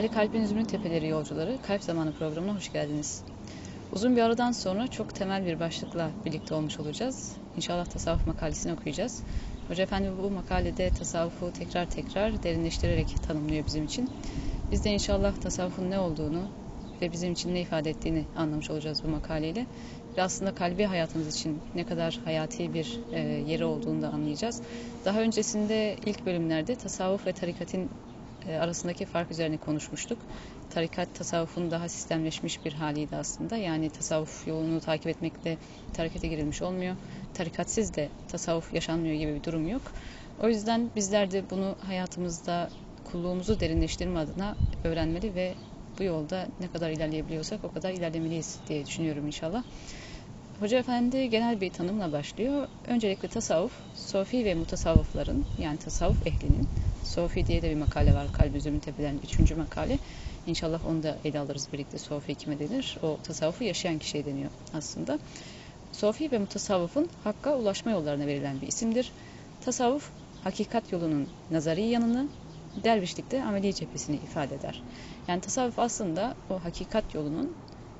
Değerli Kalbin İzmir'in Tepeleri yolcuları, Kalp Zamanı programına hoş geldiniz. Uzun bir aradan sonra çok temel bir başlıkla birlikte olmuş olacağız. İnşallah tasavvuf makalesini okuyacağız. Hoca Efendi bu makalede tasavvufu tekrar tekrar derinleştirerek tanımlıyor bizim için. Biz de inşallah tasavvufun ne olduğunu ve bizim için ne ifade ettiğini anlamış olacağız bu makaleyle. Ve aslında kalbi hayatımız için ne kadar hayati bir e, yeri olduğunu da anlayacağız. Daha öncesinde ilk bölümlerde tasavvuf ve tarikatın arasındaki fark üzerine konuşmuştuk. Tarikat tasavvufun daha sistemleşmiş bir haliydi aslında. Yani tasavvuf yolunu takip etmekle tarikate girilmiş olmuyor. Tarikatsiz de tasavvuf yaşanmıyor gibi bir durum yok. O yüzden bizler de bunu hayatımızda kulluğumuzu derinleştirme adına öğrenmeli ve bu yolda ne kadar ilerleyebiliyorsak o kadar ilerlemeliyiz diye düşünüyorum inşallah. Hoca Efendi genel bir tanımla başlıyor. Öncelikle tasavvuf, sofi ve mutasavvıfların yani tasavvuf ehlinin, sofi diye de bir makale var Kalbi Üzümün Tepeden üçüncü makale. İnşallah onu da ele alırız birlikte. Sofi kime denir? O tasavvufu yaşayan kişiye deniyor aslında. Sofi ve mutasavvıfın hakka ulaşma yollarına verilen bir isimdir. Tasavvuf, hakikat yolunun nazari yanını, dervişlikte ameli cephesini ifade eder. Yani tasavvuf aslında o hakikat yolunun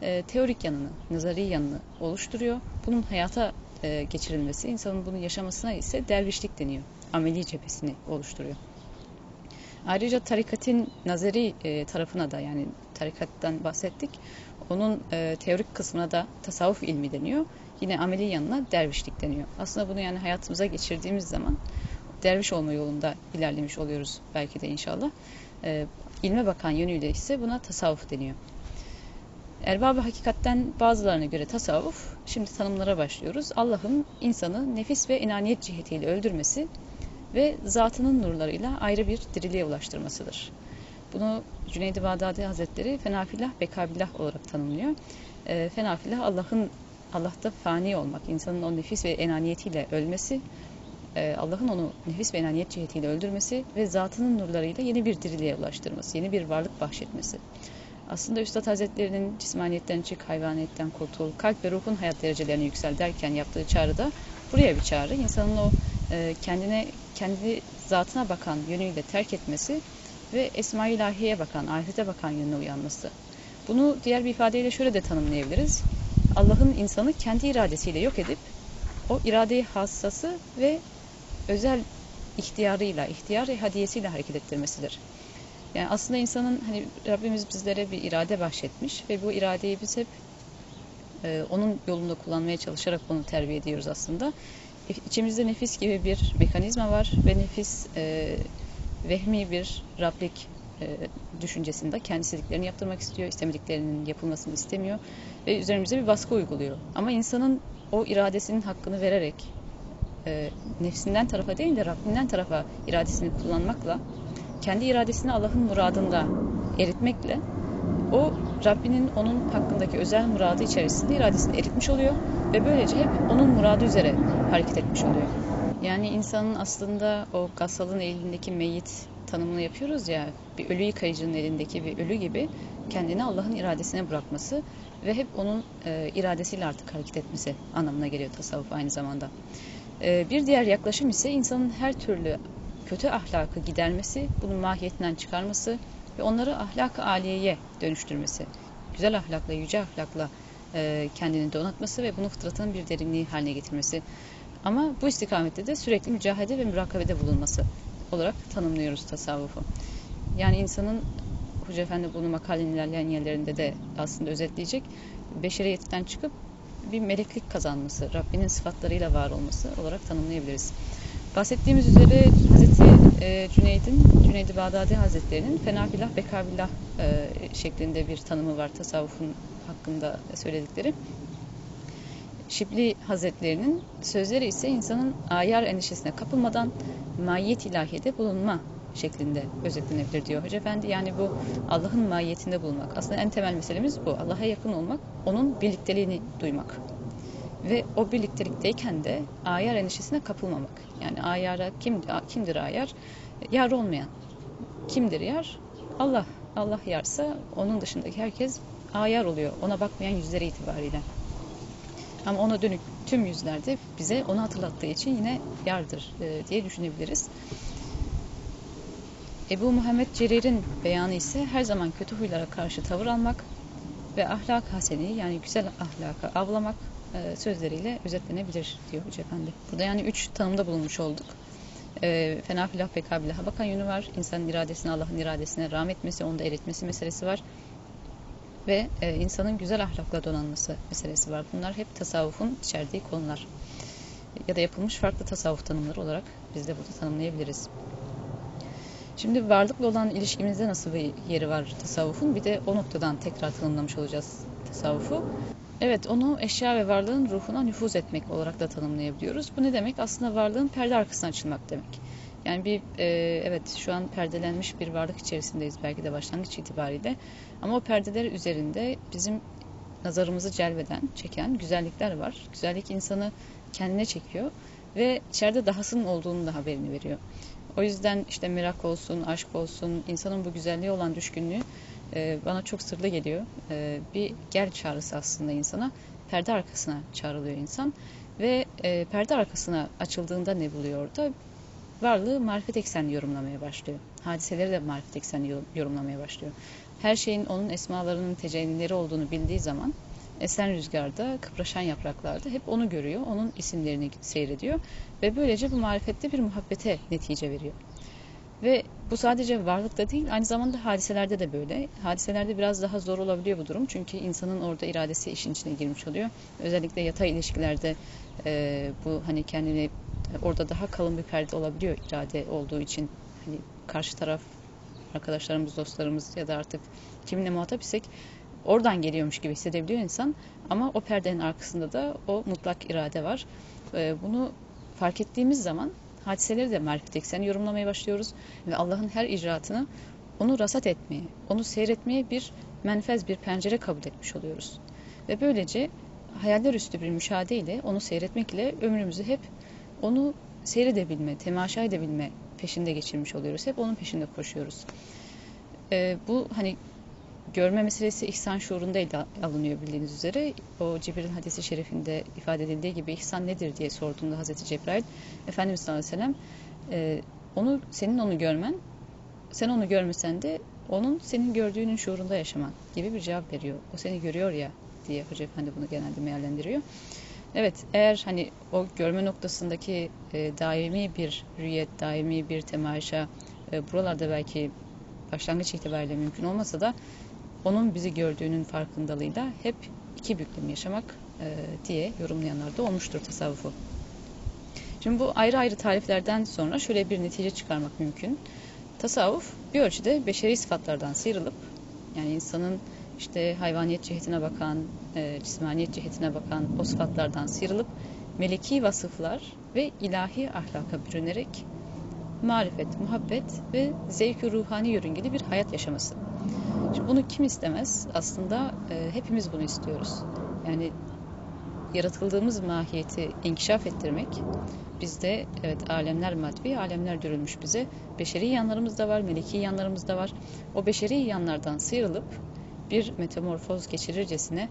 e, teorik yanını, nazari yanını oluşturuyor. Bunun hayata e, geçirilmesi, insanın bunu yaşamasına ise dervişlik deniyor. Ameli cephesini oluşturuyor. Ayrıca tarikatın nazari e, tarafına da yani tarikattan bahsettik. Onun e, teorik kısmına da tasavvuf ilmi deniyor. Yine ameli yanına dervişlik deniyor. Aslında bunu yani hayatımıza geçirdiğimiz zaman derviş olma yolunda ilerlemiş oluyoruz belki de inşallah. E, ilme bakan yönüyle ise buna tasavvuf deniyor. Erbab-ı hakikatten bazılarına göre tasavvuf, şimdi tanımlara başlıyoruz. Allah'ın insanı nefis ve inaniyet cihetiyle öldürmesi ve zatının nurlarıyla ayrı bir diriliğe ulaştırmasıdır. Bunu Cüneyd-i Bağdadi Hazretleri fenafilah bekabillah olarak tanımlıyor. E, fenafilah Allah'ın Allah'ta fani olmak, insanın o nefis ve enaniyetiyle ölmesi, e, Allah'ın onu nefis ve enaniyet cihetiyle öldürmesi ve zatının nurlarıyla yeni bir diriliğe ulaştırması, yeni bir varlık bahşetmesi. Aslında Üstad Hazretleri'nin cismaniyetten çık, hayvaniyetten kurtul, kalp ve ruhun hayat derecelerini yüksel derken yaptığı çağrı da buraya bir çağrı. İnsanın o e, kendine, kendi zatına bakan yönüyle terk etmesi ve Esma-i İlahi'ye bakan, ahirete bakan yönüne uyanması. Bunu diğer bir ifadeyle şöyle de tanımlayabiliriz. Allah'ın insanı kendi iradesiyle yok edip o iradeyi hassası ve özel ihtiyarıyla, ihtiyar hadiyesiyle hareket ettirmesidir. Yani aslında insanın hani Rabbimiz bizlere bir irade bahşetmiş ve bu iradeyi biz hep e, onun yolunda kullanmaya çalışarak onu terbiye ediyoruz aslında. İçimizde nefis gibi bir mekanizma var ve nefis e, vehmi bir Rablik e, düşüncesinde kendi yaptırmak istiyor, istemediklerinin yapılmasını istemiyor ve üzerimize bir baskı uyguluyor. Ama insanın o iradesinin hakkını vererek e, nefsinden tarafa değil de Rabbinden tarafa iradesini kullanmakla kendi iradesini Allah'ın muradında eritmekle o Rabbinin onun hakkındaki özel muradı içerisinde iradesini eritmiş oluyor ve böylece hep onun muradı üzere hareket etmiş oluyor. Yani insanın aslında o Gassal'ın elindeki meyit tanımını yapıyoruz ya bir ölü yıkayıcının elindeki bir ölü gibi kendini Allah'ın iradesine bırakması ve hep onun e, iradesiyle artık hareket etmesi anlamına geliyor tasavvuf aynı zamanda. E, bir diğer yaklaşım ise insanın her türlü kötü ahlakı gidermesi, bunun mahiyetinden çıkarması ve onları ahlak-ı aliyeye dönüştürmesi. Güzel ahlakla, yüce ahlakla e, kendini donatması ve bunu fıtratın bir derinliği haline getirmesi. Ama bu istikamette de sürekli mücahede ve mürakabede bulunması olarak tanımlıyoruz tasavvufu. Yani insanın Hoca Efendi bunu makalenin ilerleyen yerlerinde de aslında özetleyecek. Beşeriyetten çıkıp bir meleklik kazanması, Rabbinin sıfatlarıyla var olması olarak tanımlayabiliriz. Bahsettiğimiz üzere Hazreti e, Cüneyd'in, Cüneyd-i Bağdadi Hazretleri'nin fenafilah bekabillah e, şeklinde bir tanımı var tasavvufun hakkında söyledikleri. Şibli Hazretlerinin sözleri ise insanın ayar endişesine kapılmadan mahiyet ilahiyede bulunma şeklinde özetlenebilir diyor Hoca Efendi. Yani bu Allah'ın mahiyetinde bulunmak. Aslında en temel meselemiz bu. Allah'a yakın olmak, onun birlikteliğini duymak. Ve o birliktelikteyken de ayar endişesine kapılmamak. Yani ayara kim, kimdir ayar? Yar olmayan. Kimdir yar? Allah. Allah yarsa onun dışındaki herkes ayar oluyor. Ona bakmayan yüzleri itibariyle. Ama ona dönük tüm yüzlerde bize onu hatırlattığı için yine yardır e, diye düşünebiliriz. Ebu Muhammed Cerir'in beyanı ise her zaman kötü huylara karşı tavır almak ve ahlak haseni yani güzel ahlaka avlamak e, sözleriyle özetlenebilir diyor Hoca Efendi. Burada yani üç tanımda bulunmuş olduk. E, fena filah ve kabilaha bakan yönü var. İnsanın iradesine, Allah'ın iradesine rağm etmesi, onu da eritmesi meselesi var. Ve e, insanın güzel ahlakla donanması meselesi var. Bunlar hep tasavvufun içerdiği konular. Ya da yapılmış farklı tasavvuf tanımları olarak biz de burada tanımlayabiliriz. Şimdi varlıkla olan ilişkimizde nasıl bir yeri var tasavvufun? Bir de o noktadan tekrar tanımlamış olacağız tasavvufu. Evet, onu eşya ve varlığın ruhuna nüfuz etmek olarak da tanımlayabiliyoruz. Bu ne demek? Aslında varlığın perde arkasına açılmak demek. Yani bir e, evet şu an perdelenmiş bir varlık içerisindeyiz belki de başlangıç itibariyle. Ama o perdeler üzerinde bizim nazarımızı celbeden, çeken güzellikler var. Güzellik insanı kendine çekiyor ve içeride dahasının olduğunu da haberini veriyor. O yüzden işte merak olsun, aşk olsun, insanın bu güzelliğe olan düşkünlüğü e, bana çok sırlı geliyor. E, bir gel çağrısı aslında insana. Perde arkasına çağrılıyor insan. Ve e, perde arkasına açıldığında ne buluyor orada? Varlığı marifet eksenli yorumlamaya başlıyor. Hadiseleri de marifet eksenli yorumlamaya başlıyor. Her şeyin onun esmalarının tecellileri olduğunu bildiği zaman esen rüzgarda, kıpraşan yapraklarda hep onu görüyor, onun isimlerini seyrediyor ve böylece bu marifette bir muhabbete netice veriyor. Ve bu sadece varlıkta değil, aynı zamanda hadiselerde de böyle. Hadiselerde biraz daha zor olabiliyor bu durum. Çünkü insanın orada iradesi işin içine girmiş oluyor. Özellikle yatay ilişkilerde e, bu hani kendini orada daha kalın bir perde olabiliyor irade olduğu için. Hani karşı taraf arkadaşlarımız, dostlarımız ya da artık kiminle muhatap isek oradan geliyormuş gibi hissedebiliyor insan. Ama o perdenin arkasında da o mutlak irade var. E, bunu fark ettiğimiz zaman hadiseleri de marifet ekseni yorumlamaya başlıyoruz. Ve Allah'ın her icraatını onu rasat etmeye, onu seyretmeye bir menfez, bir pencere kabul etmiş oluyoruz. Ve böylece hayaller üstü bir müşahede ile onu seyretmek ile ömrümüzü hep onu seyredebilme, temaşa edebilme peşinde geçirmiş oluyoruz. Hep onun peşinde koşuyoruz. Ee, bu hani görme meselesi ihsan şuurunda alınıyor bildiğiniz üzere. O Cibril'in hadisi şerifinde ifade edildiği gibi ihsan nedir diye sorduğunda Hazreti Cebrail Efendimiz sallallahu aleyhi ve sellem e, onu, senin onu görmen sen onu görmesen de onun senin gördüğünün şuurunda yaşaman gibi bir cevap veriyor. O seni görüyor ya diye Hoca Efendi bunu genelde meallendiriyor. Evet eğer hani o görme noktasındaki e, daimi bir rüyet, daimi bir temaşa e, buralarda belki başlangıç itibariyle mümkün olmasa da onun bizi gördüğünün farkındalığıyla hep iki büklüm yaşamak e, diye yorumlayanlar da olmuştur tasavvufu. Şimdi bu ayrı ayrı tariflerden sonra şöyle bir netice çıkarmak mümkün. Tasavvuf bir ölçüde beşeri sıfatlardan sıyrılıp yani insanın işte hayvaniyet cihetine bakan, e, cismaniyet cihetine bakan o sıfatlardan sıyrılıp meleki vasıflar ve ilahi ahlaka bürünerek marifet, muhabbet ve zevk-ü ruhani yörüngeli bir hayat yaşaması. Şimdi bunu kim istemez? Aslında e, hepimiz bunu istiyoruz. Yani yaratıldığımız mahiyeti inkişaf ettirmek bizde evet alemler maddi, alemler dürülmüş bize. Beşeri yanlarımız da var, meleki yanlarımız da var. O beşeri yanlardan sıyrılıp bir metamorfoz geçirircesine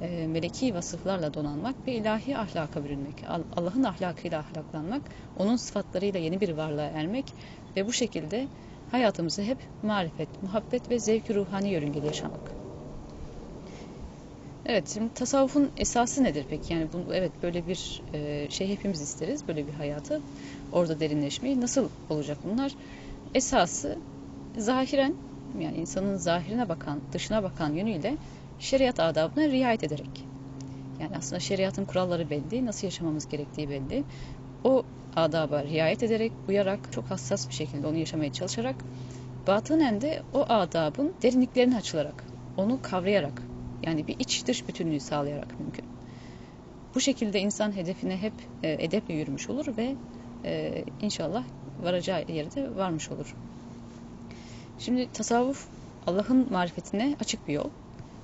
e, meleki vasıflarla donanmak ve ilahi ahlaka bürünmek. Allah'ın ahlakıyla ahlaklanmak, onun sıfatlarıyla yeni bir varlığa ermek ve bu şekilde hayatımızı hep marifet, muhabbet ve zevk ruhani yörüngeli yaşamak. Evet, şimdi tasavvufun esası nedir peki? Yani bunu, evet böyle bir e, şey hepimiz isteriz, böyle bir hayatı, orada derinleşmeyi. Nasıl olacak bunlar? Esası zahiren, yani insanın zahirine bakan, dışına bakan yönüyle şeriat adabına riayet ederek. Yani aslında şeriatın kuralları belli, nasıl yaşamamız gerektiği belli. O adaba riayet ederek, uyarak, çok hassas bir şekilde onu yaşamaya çalışarak, batınen de o adabın derinliklerini açılarak, onu kavrayarak, yani bir iç dış bütünlüğü sağlayarak mümkün. Bu şekilde insan hedefine hep e, edeple yürümüş olur ve e, inşallah varacağı yerde varmış olur. Şimdi tasavvuf Allah'ın marifetine açık bir yol.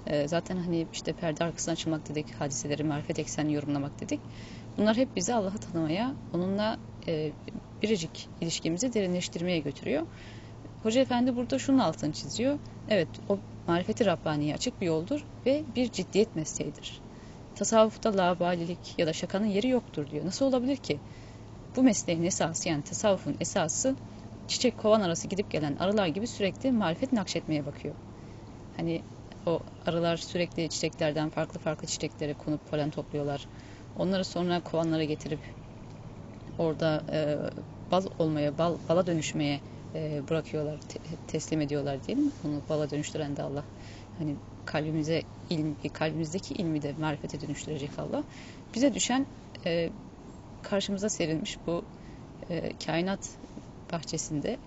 E, zaten hani işte perde arkasına açılmak dedik, hadiseleri marifet eksenli yorumlamak dedik. Bunlar hep bizi Allah'ı tanımaya, onunla e, biricik ilişkimizi derinleştirmeye götürüyor. Hoca Efendi burada şunun altını çiziyor. Evet o marifeti Rabbani'ye açık bir yoldur ve bir ciddiyet mesleğidir. Tasavvufta labalilik ya da şakanın yeri yoktur diyor. Nasıl olabilir ki? Bu mesleğin esası yani tasavvufun esası çiçek kovan arası gidip gelen arılar gibi sürekli marifet nakşetmeye bakıyor. Hani o arılar sürekli çiçeklerden farklı farklı çiçeklere konup polen topluyorlar. Onları sonra kovanlara getirip orada e, bal olmaya, bal, bala dönüşmeye e, bırakıyorlar, te, teslim ediyorlar diyelim. Onu bala dönüştüren de Allah. Hani kalbimize ilm, kalbimizdeki ilmi de marifete dönüştürecek Allah. Bize düşen e, karşımıza serilmiş bu e, kainat bahçesinde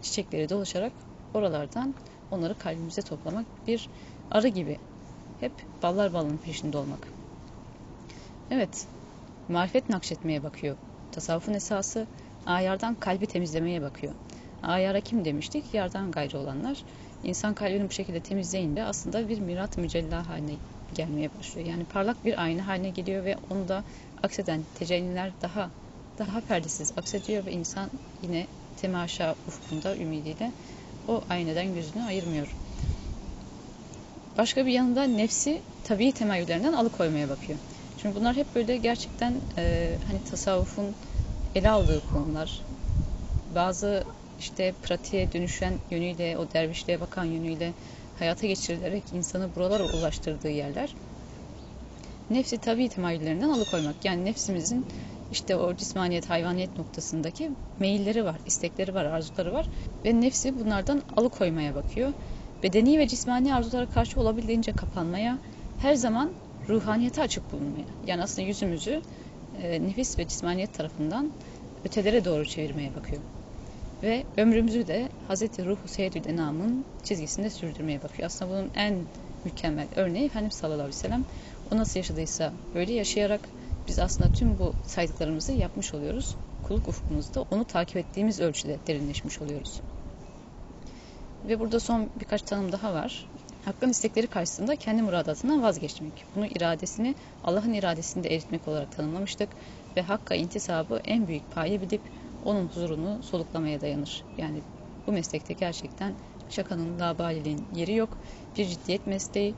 çiçekleri dolaşarak oralardan onları kalbimize toplamak bir arı gibi. Hep ballar balın peşinde olmak. Evet, marifet nakşetmeye bakıyor. Tasavvufun esası ayardan kalbi temizlemeye bakıyor. Ayara kim demiştik? Yardan gayrı olanlar. İnsan kalbini bu şekilde temizleyince aslında bir mirat mücella haline gelmeye başlıyor. Yani parlak bir ayna haline geliyor ve onu da akseden tecelliler daha daha perdesiz aksediyor ve insan yine temaşa ufkunda ümidiyle o aynadan gözünü ayırmıyor. Başka bir yanında nefsi tabii temayüllerinden alıkoymaya bakıyor. Çünkü bunlar hep böyle gerçekten e, hani tasavvufun ele aldığı konular. Bazı işte pratiğe dönüşen yönüyle, o dervişliğe bakan yönüyle hayata geçirilerek insanı buralara ulaştırdığı yerler. Nefsi tabii temayüllerinden alıkoymak. Yani nefsimizin işte o cismaniyet, hayvaniyet noktasındaki meyilleri var, istekleri var, arzuları var ve nefsi bunlardan alıkoymaya bakıyor. Bedeni ve cismani arzulara karşı olabildiğince kapanmaya, her zaman ruhaniyete açık bulunmaya. Yani aslında yüzümüzü e, nefis ve cismaniyet tarafından ötelere doğru çevirmeye bakıyor. Ve ömrümüzü de Hz. Ruh Seyyidül Enam'ın çizgisinde sürdürmeye bakıyor. Aslında bunun en mükemmel örneği Efendimiz sallallahu aleyhi ve sellem o nasıl yaşadıysa böyle yaşayarak biz aslında tüm bu saydıklarımızı yapmış oluyoruz. Kuluk ufkumuzda onu takip ettiğimiz ölçüde derinleşmiş oluyoruz. Ve burada son birkaç tanım daha var. Hakkın istekleri karşısında kendi muradatından vazgeçmek. Bunu iradesini Allah'ın iradesinde eritmek olarak tanımlamıştık. Ve Hakk'a intisabı en büyük paye bilip onun huzurunu soluklamaya dayanır. Yani bu meslekte gerçekten şakanın, labaliliğin yeri yok. Bir ciddiyet mesleği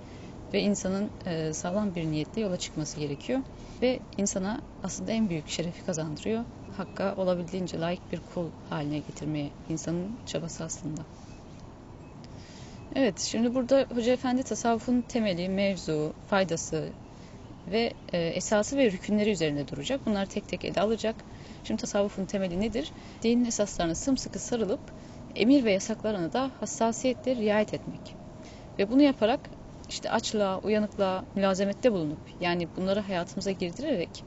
ve insanın e, sağlam bir niyetle yola çıkması gerekiyor. Ve insana aslında en büyük şerefi kazandırıyor. Hakka olabildiğince layık bir kul haline getirmeye insanın çabası aslında. Evet, şimdi burada Hoca Efendi tasavvufun temeli, mevzu, faydası ve e, esası ve rükünleri üzerinde duracak. Bunlar tek tek ele alacak. Şimdi tasavvufun temeli nedir? Dinin esaslarına sımsıkı sarılıp emir ve yasaklarına da hassasiyetle riayet etmek. Ve bunu yaparak işte açlığa, uyanıklığa, mülazemette bulunup yani bunları hayatımıza girdirerek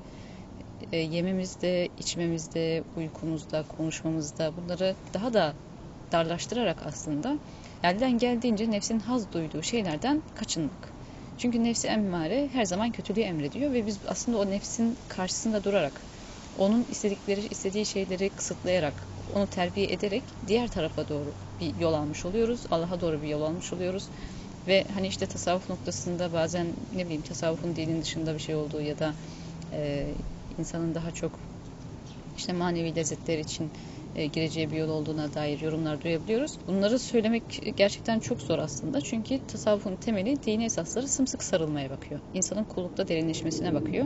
e, yememizde, içmemizde, uykumuzda, konuşmamızda bunları daha da darlaştırarak aslında elden geldiğince nefsin haz duyduğu şeylerden kaçınmak. Çünkü nefsi emmare her zaman kötülüğü emrediyor ve biz aslında o nefsin karşısında durarak onun istedikleri, istediği şeyleri kısıtlayarak, onu terbiye ederek diğer tarafa doğru bir yol almış oluyoruz. Allah'a doğru bir yol almış oluyoruz. Ve hani işte tasavvuf noktasında bazen ne bileyim tasavvufun dinin dışında bir şey olduğu ya da e, insanın daha çok işte manevi lezzetler için e, gireceği bir yol olduğuna dair yorumlar duyabiliyoruz. Bunları söylemek gerçekten çok zor aslında. Çünkü tasavvufun temeli dini esasları sımsıkı sarılmaya bakıyor. İnsanın kullukta derinleşmesine bakıyor.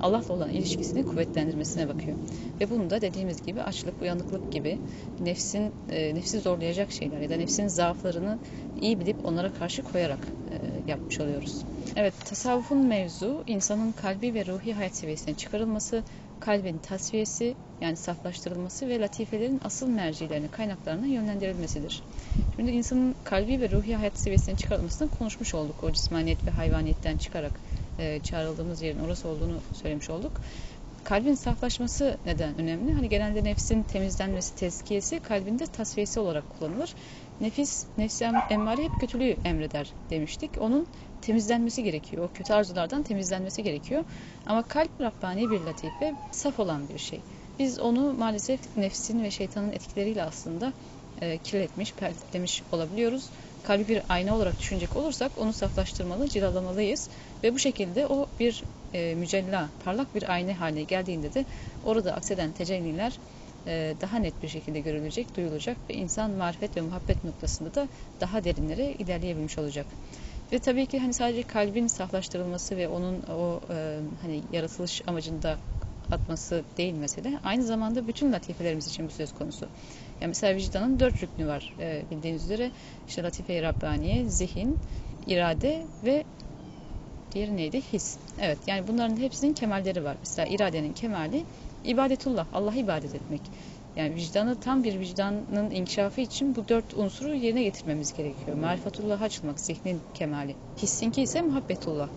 Allah'la olan ilişkisini kuvvetlendirmesine bakıyor. Ve bunu da dediğimiz gibi açlık, uyanıklık gibi nefsin e, nefsi zorlayacak şeyler ya da nefsin zaaflarını iyi bilip onlara karşı koyarak e, yapmış oluyoruz. Evet, tasavvufun mevzu insanın kalbi ve ruhi hayat seviyesine çıkarılması, kalbin tasfiyesi yani saflaştırılması ve latifelerin asıl mercilerine, kaynaklarına yönlendirilmesidir. Şimdi insanın kalbi ve ruhi hayat seviyesine çıkarılmasını konuşmuş olduk. O cismaniyet ve hayvaniyetten çıkarak e, çağrıldığımız yerin orası olduğunu söylemiş olduk. Kalbin saflaşması neden önemli? Hani genelde nefsin temizlenmesi, tezkiyesi kalbinde tasfiyesi olarak kullanılır. Nefis, nefsi emmare hep kötülüğü emreder demiştik. Onun temizlenmesi gerekiyor. O kötü arzulardan temizlenmesi gerekiyor. Ama kalp Rabbani bir latife, saf olan bir şey. Biz onu maalesef nefsin ve şeytanın etkileriyle aslında e, kirletmiş, perletlemiş olabiliyoruz. Kalbi bir ayna olarak düşünecek olursak onu saflaştırmalı, cilalamalıyız. Ve bu şekilde o bir e, mücella, parlak bir ayna haline geldiğinde de orada akseden tecelliler e, daha net bir şekilde görülecek, duyulacak ve insan marifet ve muhabbet noktasında da daha derinlere ilerleyebilmiş olacak. Ve tabii ki hani sadece kalbin saflaştırılması ve onun o e, hani yaratılış amacında atması değil mesele. Aynı zamanda bütün latifelerimiz için bu söz konusu. Yani mesela vicdanın dört rüknü var e, bildiğiniz üzere. İşte latife-i Rabbaniye, zihin, irade ve diğeri neydi? His. Evet yani bunların hepsinin kemalleri var. Mesela iradenin kemali ibadetullah, Allah'a ibadet etmek. Yani vicdanı tam bir vicdanın inkişafı için bu dört unsuru yerine getirmemiz gerekiyor. Marifetullah'a açılmak, zihnin kemali. Hissinki ise muhabbetullah.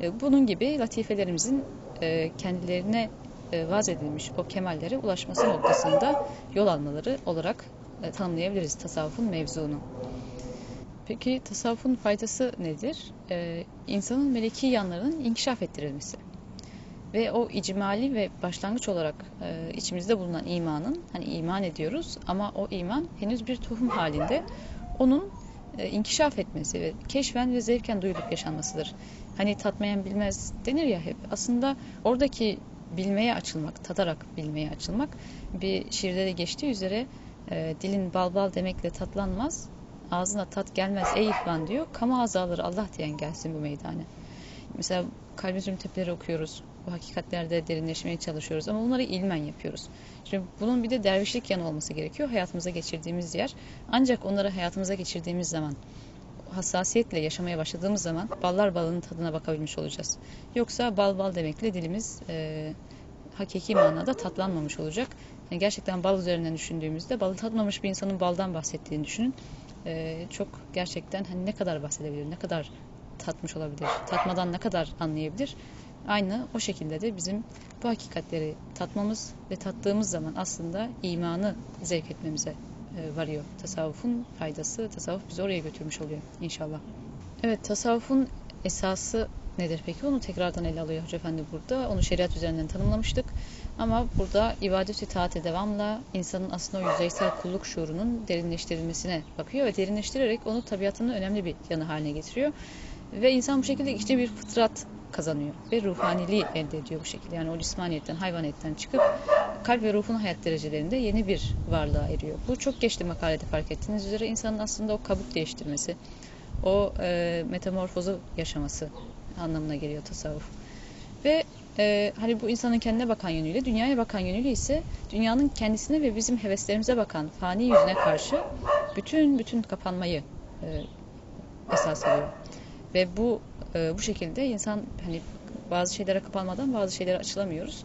E, bunun gibi latifelerimizin e, kendilerine e, vaz edilmiş o kemallere ulaşması noktasında yol almaları olarak tanımlayabiliriz tasavvufun mevzunu. Peki tasavvufun faydası nedir? Ee, insanın meleki yanlarının inkişaf ettirilmesi. Ve o icmali ve başlangıç olarak e, içimizde bulunan imanın, hani iman ediyoruz ama o iman henüz bir tohum halinde onun e, inkişaf etmesi ve keşfen ve zevken duyulup yaşanmasıdır. Hani tatmayan bilmez denir ya hep. Aslında oradaki bilmeye açılmak, tadarak bilmeye açılmak bir şiirde de geçtiği üzere e, dilin bal bal demekle tatlanmaz, ağzına tat gelmez ey ihvan diyor. Kamu azaları Allah diyen gelsin bu meydana. Mesela kalbimizin tepleri okuyoruz. Bu hakikatlerde derinleşmeye çalışıyoruz ama bunları ilmen yapıyoruz. Şimdi bunun bir de dervişlik yanı olması gerekiyor. Hayatımıza geçirdiğimiz yer. Ancak onları hayatımıza geçirdiğimiz zaman hassasiyetle yaşamaya başladığımız zaman ballar balının tadına bakabilmiş olacağız. Yoksa bal bal demekle dilimiz e, hakiki manada tatlanmamış olacak. Yani gerçekten bal üzerinden düşündüğümüzde balı tatmamış bir insanın baldan bahsettiğini düşünün. E, çok gerçekten hani ne kadar bahsedebilir, ne kadar tatmış olabilir, tatmadan ne kadar anlayabilir. Aynı o şekilde de bizim bu hakikatleri tatmamız ve tattığımız zaman aslında imanı zevk etmemize e, varıyor. Tasavvufun faydası, tasavvuf bizi oraya götürmüş oluyor inşallah. Evet, tasavvufun esası nedir peki? Onu tekrardan ele alıyor Hoca Efendi burada. Onu şeriat üzerinden tanımlamıştık. Ama burada ibadet-i taate devamla insanın aslında o yüzeysel kulluk şuurunun derinleştirilmesine bakıyor ve derinleştirerek onu tabiatının önemli bir yanı haline getiriyor. Ve insan bu şekilde işte bir fıtrat kazanıyor ve ruhaniliği elde ediyor bu şekilde. Yani o cismaniyetten, hayvaniyetten çıkıp kalp ve ruhun hayat derecelerinde yeni bir varlığa eriyor. Bu çok geçti makalede fark ettiğiniz üzere insanın aslında o kabuk değiştirmesi, o e, metamorfozu yaşaması anlamına geliyor tasavvuf. Ve e, hani bu insanın kendine bakan yönüyle, dünyaya bakan yönüyle ise dünyanın kendisine ve bizim heveslerimize bakan fani yüzüne karşı bütün bütün kapanmayı e, esas alıyor. Ve bu e, bu şekilde insan hani bazı şeylere kapanmadan bazı şeylere açılamıyoruz.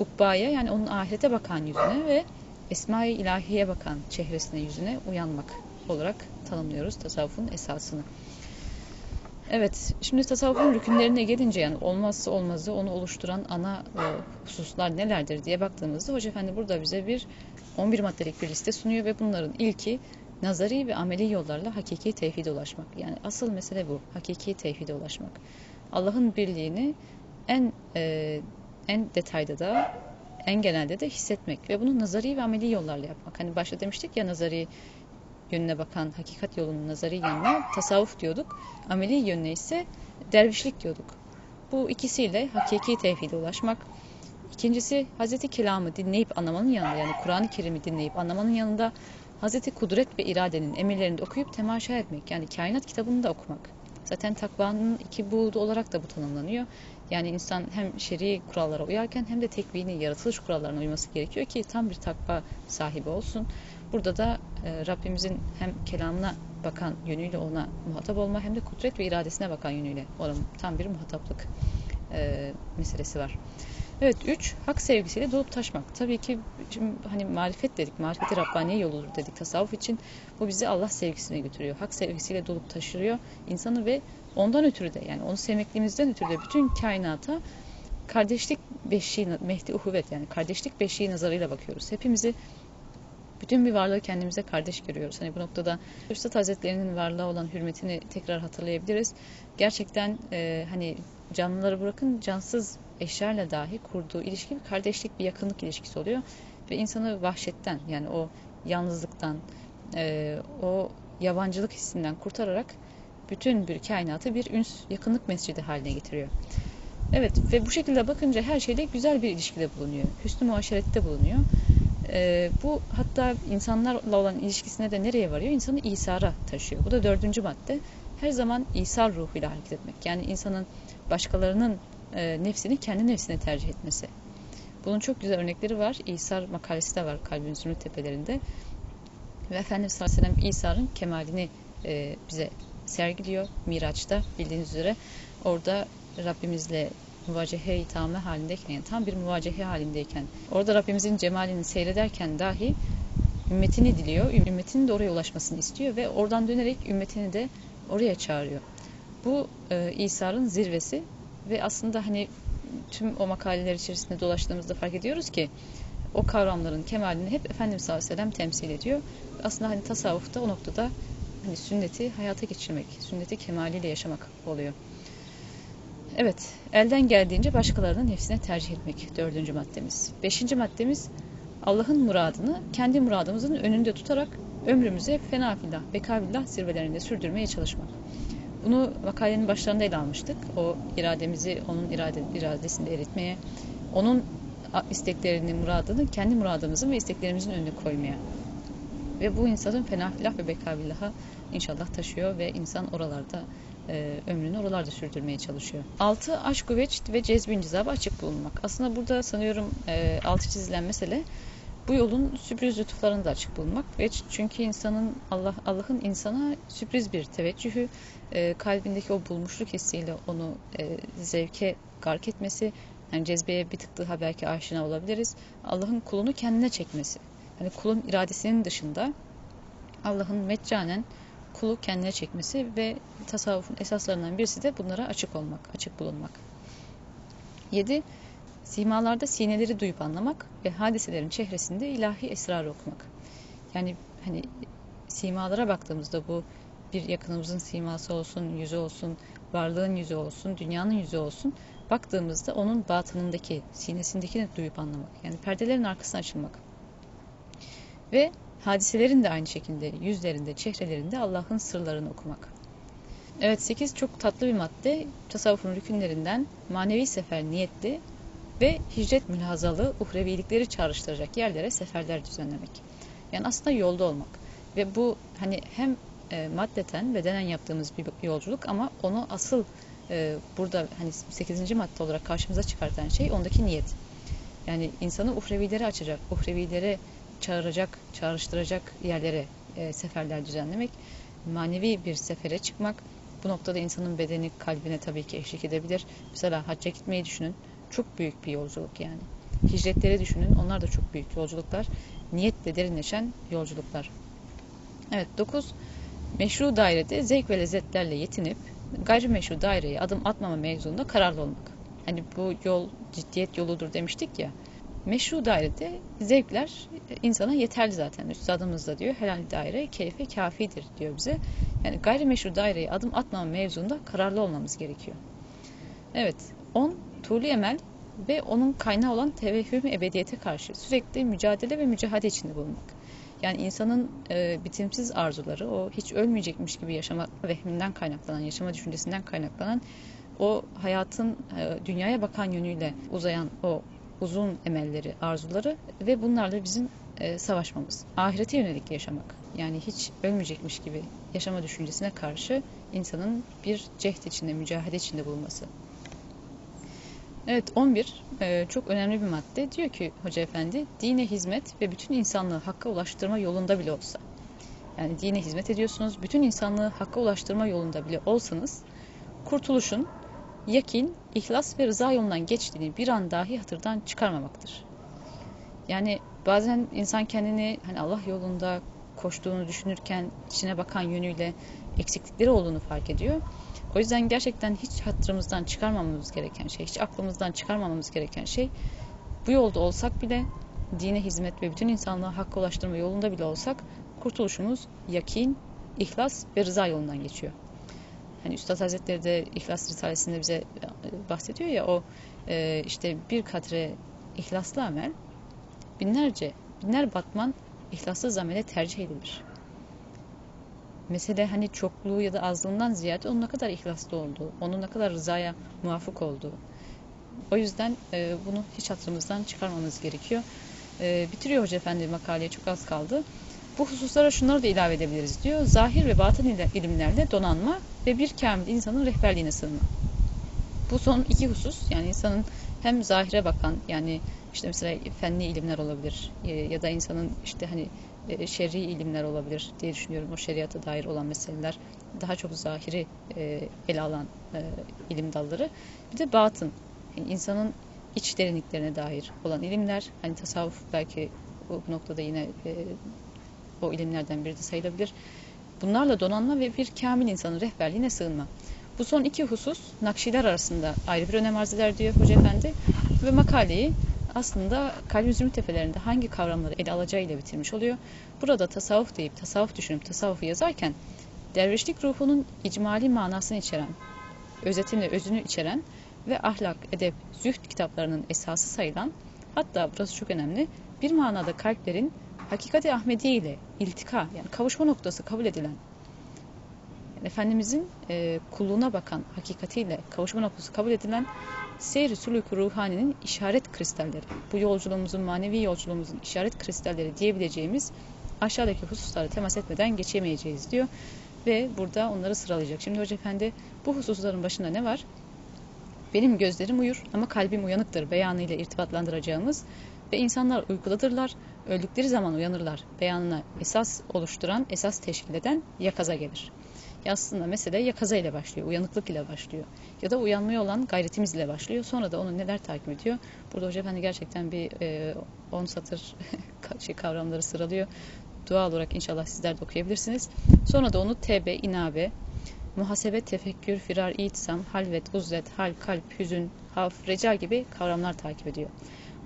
Ukbaya yani onun ahirete bakan yüzüne ve Esma-i İlahiye bakan çehresine yüzüne uyanmak olarak tanımlıyoruz tasavvufun esasını. Evet, şimdi tasavvufun rükünlerine gelince yani olmazsa olmazı onu oluşturan ana e, hususlar nelerdir diye baktığımızda Hoca Efendi burada bize bir 11 maddelik bir liste sunuyor ve bunların ilki nazari ve ameli yollarla hakiki tevhide ulaşmak. Yani asıl mesele bu, hakiki tevhide ulaşmak. Allah'ın birliğini en e, en detayda da en genelde de hissetmek ve bunu nazari ve ameli yollarla yapmak. Hani başta demiştik ya nazari yönüne bakan hakikat yolunun nazari yönüne tasavvuf diyorduk. Ameli yönüne ise dervişlik diyorduk. Bu ikisiyle hakiki tevhide ulaşmak. İkincisi Hazreti Kelam'ı dinleyip anlamanın yanında yani Kur'an-ı Kerim'i dinleyip anlamanın yanında Hazreti Kudret ve iradenin emirlerini okuyup temaşa etmek. Yani kainat kitabını da okumak. Zaten takvanın iki buğdu olarak da bu tanımlanıyor. Yani insan hem şer'i kurallara uyarken hem de tekvini, yaratılış kurallarına uyması gerekiyor ki tam bir takva sahibi olsun. Burada da e, Rabbimizin hem kelamına bakan yönüyle ona muhatap olma hem de kudret ve iradesine bakan yönüyle ona tam bir muhataplık e, meselesi var. Evet üç hak sevgisiyle dolup taşmak. Tabii ki şimdi hani marifet dedik, marifeti Rabbaniye yoludur dedik tasavvuf için. Bu bizi Allah sevgisine götürüyor. Hak sevgisiyle dolup taşırıyor insanı ve ondan ötürü de yani onu sevmekliğimizden ötürü de bütün kainata kardeşlik beşiği, mehdi uhuvvet yani kardeşlik beşiği nazarıyla bakıyoruz. Hepimizi bütün bir varlığı kendimize kardeş görüyoruz. Hani bu noktada Üstad Hazretleri'nin varlığa olan hürmetini tekrar hatırlayabiliriz. Gerçekten e, hani canlıları bırakın cansız eşlerle dahi kurduğu ilişki bir kardeşlik, bir yakınlık ilişkisi oluyor. Ve insanı vahşetten yani o yalnızlıktan, e, o yabancılık hissinden kurtararak bütün bir kainatı bir üns, yakınlık mescidi haline getiriyor. Evet ve bu şekilde bakınca her şeyde güzel bir ilişkide bulunuyor. Hüsnü muaşerette bulunuyor. E, bu hatta insanlarla olan ilişkisine de nereye varıyor? İnsanı İsa'ra taşıyor. Bu da dördüncü madde. Her zaman İsa ruhuyla hareket etmek. Yani insanın başkalarının e, nefsini kendi nefsine tercih etmesi. Bunun çok güzel örnekleri var. İsar makalesi de var kalbin zümrüt tepelerinde. Ve Efendimiz sallallahu aleyhi ve sellem İsa'nın kemalini e, bize sergiliyor Miraç'ta bildiğiniz üzere. Orada Rabbimizle muvacehe itame halindeyken yani tam bir muvacehe halindeyken orada Rabbimizin cemalini seyrederken dahi ümmetini diliyor. Ümmetinin de oraya ulaşmasını istiyor ve oradan dönerek ümmetini de oraya çağırıyor. Bu e, İsa'nın zirvesi ve aslında hani tüm o makaleler içerisinde dolaştığımızda fark ediyoruz ki o kavramların kemalini hep Efendimiz sallallahu aleyhi ve sellem temsil ediyor. Aslında hani tasavvufta o noktada hani sünneti hayata geçirmek, sünneti kemaliyle yaşamak oluyor. Evet, elden geldiğince başkalarının nefsine tercih etmek dördüncü maddemiz. Beşinci maddemiz Allah'ın muradını kendi muradımızın önünde tutarak ömrümüzü fena fillah, bekabillah zirvelerinde sürdürmeye çalışmak. Bunu makalenin başlarında ele almıştık. O irademizi onun irade, iradesinde eritmeye, onun isteklerini, muradını kendi muradımızın ve isteklerimizin önüne koymaya. Ve bu insanın fenafillah ve bekabillaha inşallah taşıyor ve insan oralarda e, ömrünü oralarda sürdürmeye çalışıyor. Altı aşk veçt ve cezbin cizabı açık bulunmak. Aslında burada sanıyorum e, altı çizilen mesele bu yolun sürpriz lütuflarını da açık bulunmak. Ve çünkü insanın Allah Allah'ın insana sürpriz bir teveccühü, e, kalbindeki o bulmuşluk hissiyle onu e, zevke gark etmesi, yani cezbeye bir tık daha belki aşina olabiliriz. Allah'ın kulunu kendine çekmesi. Yani kulun iradesinin dışında Allah'ın meccanen kulu kendine çekmesi ve tasavvufun esaslarından birisi de bunlara açık olmak, açık bulunmak. 7. Simalarda sineleri duyup anlamak ve hadiselerin çehresinde ilahi esrarı okumak. Yani hani simalara baktığımızda bu bir yakınımızın siması olsun, yüzü olsun, varlığın yüzü olsun, dünyanın yüzü olsun. Baktığımızda onun batınındaki, sinesindekini duyup anlamak. Yani perdelerin arkasına açılmak. Ve hadiselerin de aynı şekilde yüzlerinde, çehrelerinde Allah'ın sırlarını okumak. Evet 8 çok tatlı bir madde. Tasavvufun rükünlerinden manevi sefer niyetli ve hicret mülazalı uhrevilikleri çağrıştıracak yerlere seferler düzenlemek. Yani aslında yolda olmak. Ve bu hani hem e, maddeten bedenen yaptığımız bir yolculuk ama onu asıl e, burada hani 8. madde olarak karşımıza çıkartan şey ondaki niyet. Yani insanı uhrevilere açacak, uhrevilere çağıracak, çağrıştıracak yerlere e, seferler düzenlemek, manevi bir sefere çıkmak. Bu noktada insanın bedeni kalbine tabii ki eşlik edebilir. Mesela hacca gitmeyi düşünün. Çok büyük bir yolculuk yani. Hicretleri düşünün. Onlar da çok büyük yolculuklar. Niyetle derinleşen yolculuklar. Evet 9. Meşru dairede zevk ve lezzetlerle yetinip gayrimeşru daireye adım atmama mevzunda kararlı olmak. Hani bu yol ciddiyet yoludur demiştik ya. Meşru dairede zevkler insana yeterli zaten. Üstadımız da diyor helal daire keyfe kafidir diyor bize. Yani gayrimeşru daireye adım atmama mevzunda kararlı olmamız gerekiyor. Evet 10. Tuğlu emel ve onun kaynağı olan tevehhüm ebediyete karşı sürekli mücadele ve mücadele içinde bulunmak. Yani insanın e, bitimsiz arzuları, o hiç ölmeyecekmiş gibi yaşama vehminden kaynaklanan, yaşama düşüncesinden kaynaklanan o hayatın e, dünyaya bakan yönüyle uzayan o uzun emelleri, arzuları ve bunlarla bizim e, savaşmamız. Ahirete yönelik yaşamak. Yani hiç ölmeyecekmiş gibi yaşama düşüncesine karşı insanın bir cehd içinde, mücadele içinde bulunması. Evet 11 e, çok önemli bir madde. Diyor ki Hoca Efendi dine hizmet ve bütün insanlığı hakka ulaştırma yolunda bile olsa. Yani dine hizmet ediyorsunuz. Bütün insanlığı hakka ulaştırma yolunda bile olsanız kurtuluşun yakin, ihlas ve rıza yolundan geçtiğini bir an dahi hatırdan çıkarmamaktır. Yani bazen insan kendini hani Allah yolunda koştuğunu düşünürken içine bakan yönüyle eksiklikleri olduğunu fark ediyor. O yüzden gerçekten hiç hatırımızdan çıkarmamamız gereken şey, hiç aklımızdan çıkarmamamız gereken şey bu yolda olsak bile dine hizmet ve bütün insanlığı hakka ulaştırma yolunda bile olsak kurtuluşumuz yakin, ihlas ve rıza yolundan geçiyor. Hani Üstad Hazretleri de İhlas Risalesi'nde bize e, bahsediyor ya o e, işte bir katre ihlaslı amel binlerce, binler batman ihlassız amele tercih edilir mesele hani çokluğu ya da azlığından ziyade onun ne kadar ihlaslı olduğu, onun ne kadar rızaya muvafık olduğu. O yüzden e, bunu hiç hatırımızdan çıkarmamız gerekiyor. E, bitiriyor Hoca Efendi makaleye çok az kaldı. Bu hususlara şunları da ilave edebiliriz diyor. Zahir ve batın ilimlerle donanma ve bir kamil insanın rehberliğine sığınma. Bu son iki husus yani insanın hem zahire bakan yani İşte mesela fenli ilimler olabilir e, ya da insanın işte hani e, şer'i ilimler olabilir diye düşünüyorum. O şeriata dair olan meseleler daha çok zahiri e, ele alan e, ilim dalları. Bir de batın yani insanın iç derinliklerine dair olan ilimler. Hani tasavvuf belki bu noktada yine e, o ilimlerden biri de sayılabilir. Bunlarla donanma ve bir kamil insanın rehberliğine sığınma. Bu son iki husus Nakşiler arasında ayrı bir önem arz eder diyor Hoca Efendi. Ve makaleyi aslında kalbi zümrüt tepelerinde hangi kavramları ele alacağıyla bitirmiş oluyor. Burada tasavvuf deyip tasavvuf düşünüp tasavvufu yazarken dervişlik ruhunun icmali manasını içeren, özetini, özünü içeren ve ahlak, edep, zühd kitaplarının esası sayılan, hatta burası çok önemli, bir manada kalplerin hakikati Ahmediye ile iltika yani kavuşma noktası kabul edilen Efendimizin e, kulluğuna bakan hakikatiyle kavuşma noktası kabul edilen seyr-i suluk ruhaninin işaret kristalleri. Bu yolculuğumuzun, manevi yolculuğumuzun işaret kristalleri diyebileceğimiz aşağıdaki hususlara temas etmeden geçemeyeceğiz diyor. Ve burada onları sıralayacak. Şimdi Hoca Efendi bu hususların başında ne var? Benim gözlerim uyur ama kalbim uyanıktır beyanıyla irtibatlandıracağımız ve insanlar uykudadırlar, öldükleri zaman uyanırlar beyanına esas oluşturan, esas teşkil eden yakaza gelir. Ya aslında mesele yakaza ile başlıyor, uyanıklık ile başlıyor. Ya da uyanmaya olan gayretimiz ile başlıyor. Sonra da onu neler takip ediyor? Burada Hoca Efendi gerçekten bir 10 e, satır şey, kavramları sıralıyor. Dua olarak inşallah sizler de okuyabilirsiniz. Sonra da onu tevbe, inabe, muhasebe, tefekkür, firar, itsam, halvet, uzlet, hal, kalp, hüzün, haf, reca gibi kavramlar takip ediyor.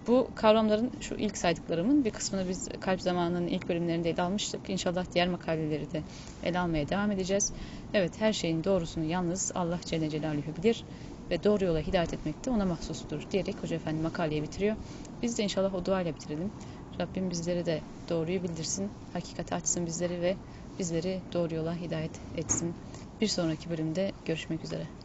Bu kavramların şu ilk saydıklarımın bir kısmını biz kalp zamanının ilk bölümlerinde ele almıştık. İnşallah diğer makaleleri de ele almaya devam edeceğiz. Evet her şeyin doğrusunu yalnız Allah Celle Celaluhu bilir ve doğru yola hidayet etmek de ona mahsustur diyerek Hoca Efendi makaleyi bitiriyor. Biz de inşallah o duayla bitirelim. Rabbim bizleri de doğruyu bildirsin, hakikati açsın bizleri ve bizleri doğru yola hidayet etsin. Bir sonraki bölümde görüşmek üzere.